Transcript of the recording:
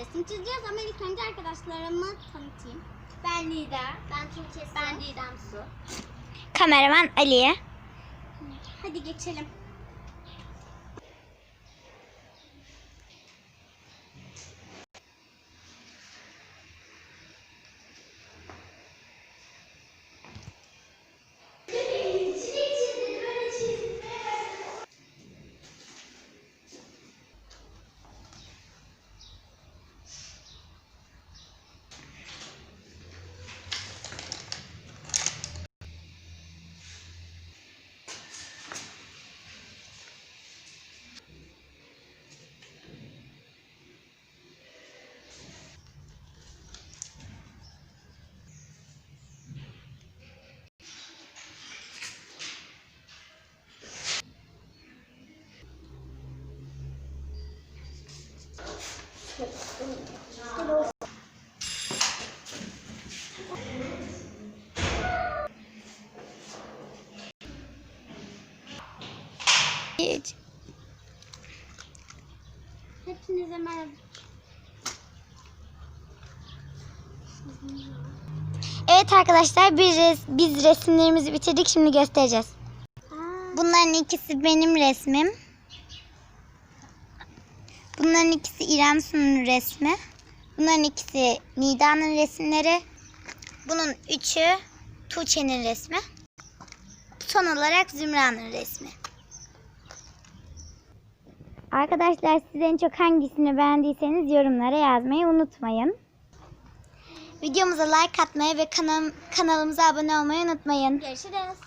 resim çizeceğiz ama ilk önce arkadaşlarımı tanıtayım. Ben Nida. Ben Tuğçe. Ben Didem Su. Kameraman Ali'ye. Hadi geçelim. Hepinize merhaba. Evet arkadaşlar biz, res- biz resimlerimizi bitirdik şimdi göstereceğiz. Bunların ikisi benim resmim. Bunların ikisi İrem Sunu'nun resmi. Bunların ikisi Nida'nın resimleri. Bunun üçü Tuğçe'nin resmi. Son olarak Zümra'nın resmi. Arkadaşlar siz en çok hangisini beğendiyseniz yorumlara yazmayı unutmayın. Videomuza like atmayı ve kanal, kanalımıza abone olmayı unutmayın. görüşürüz.